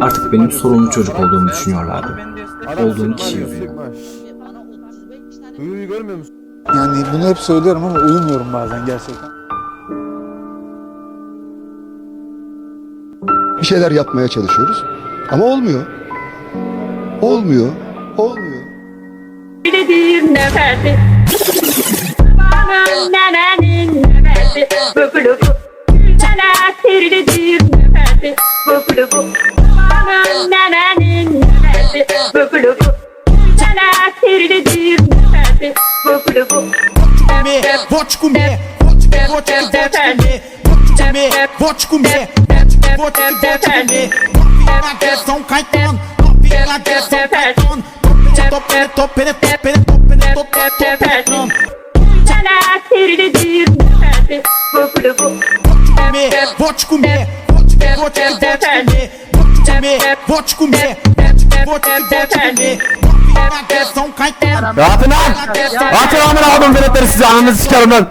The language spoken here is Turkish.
Artık benim sorunlu çocuk olduğumu düşünüyorlardı. Olduğum kişi yüzünden. sıkma. Bana 35 tane Duyuyu görmüyor musun? Yani bunu hep söylüyorum ama uyumuyorum bazen gerçekten. Bir şeyler yapmaya çalışıyoruz ama olmuyor. Olmuyor. Olmuyor. bir nefesi Babanın nenenin nefesi Bıkılı bu Nene sirlidir nefesi Babanın nenenin nefesi Bıkılı bu Nene sirlidir nefesi Bıkılı bu comer, vou te comer, vou te, te, vou te comer, vou te comer, vou te comer, vou te, te, vou te comer. São Caetano, de São Caetano, topene, topene, topene, topene, topene, topene, topene. Nene sirlidir nefesi Bıkılı bu comer, vou te comer, vou te, te, vou te comer, vou te comer, vou te comer, vou te, vou te, comer. Caetano, Rahatın lan! Rahatın amına kodum veletleri size ananızı sikerim lan!